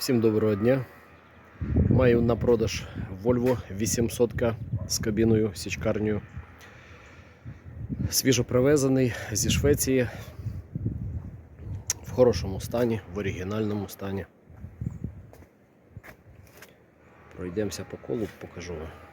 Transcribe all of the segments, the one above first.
Всім доброго дня. Маю на продаж Volvo 800 з кабіною січкарнею. Свіжо привезений зі Швеції. В хорошому стані, в оригінальному стані. Пройдемося по колу, покажу вам.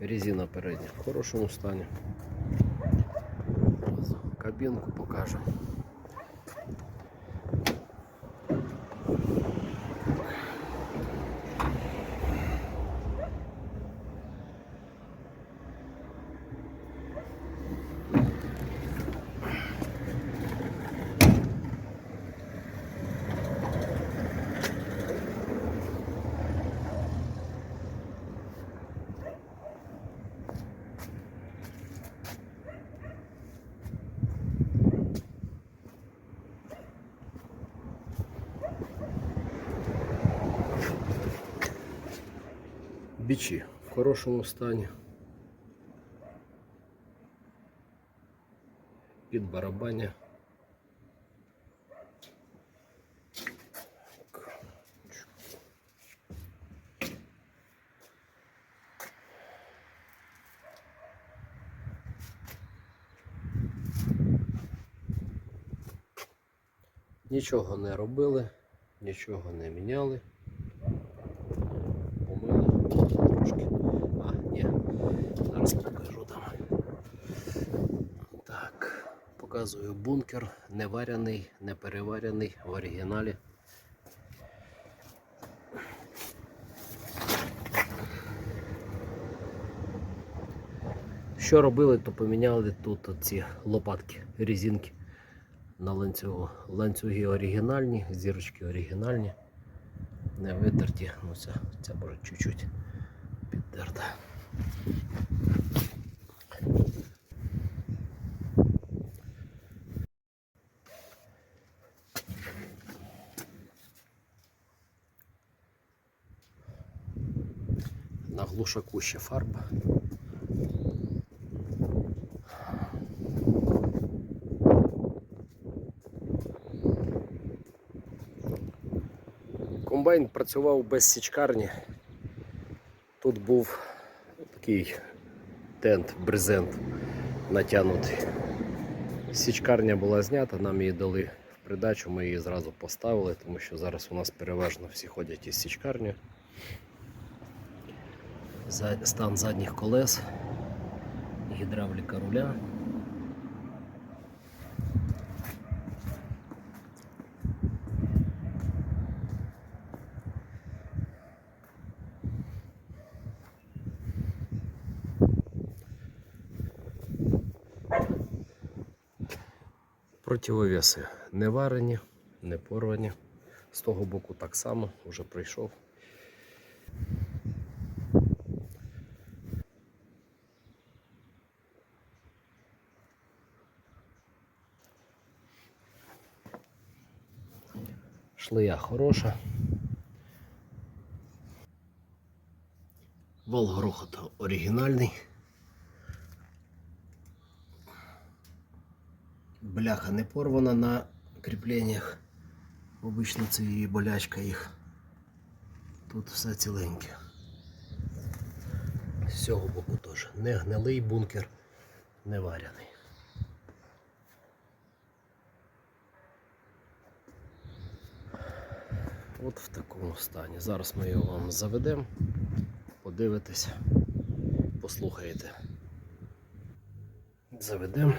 Резина передня в хорошому стані. Кабінку покажу. Бічі в хорошому стані. Під барабання. Нічого не робили, нічого не міняли показую бункер, не варений, не переварений в оригіналі. Що робили, то поміняли тут ці лопатки, резинки на ланцюгу. Ланцюги оригінальні, зірочки оригінальні не витерті, ну ця, ця може чуть-чуть підтерта. Ще фарба. Комбайн працював без січкарні. Тут був такий тент, брезент натягнутий. Січкарня була знята, нам її дали в придачу, ми її зразу поставили, тому що зараз у нас переважно всі ходять із січкарні. Стан задніх колес, гідравліка руля. Противовеси не варені, не порвані. З того боку так само вже пройшов. Шлея хороша. Вал грохот оригінальний. Бляха не порвана на кріпленнях. Обично це її болячка їх. Тут все ціленьке. З цього боку теж. Не гнилий бункер, не варяний. От в такому стані. Зараз ми його вам заведемо, подивитесь, послухаєте. Заведемо.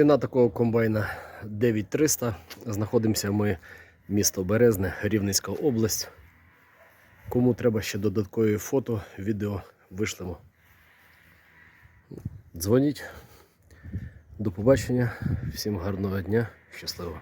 Ціна такого комбайна 9300. Знаходимося ми місто Березне, Рівненська область. Кому треба ще додаткові фото, відео вишлемо. Дзвоніть. До побачення. Всім гарного дня. Щасливо.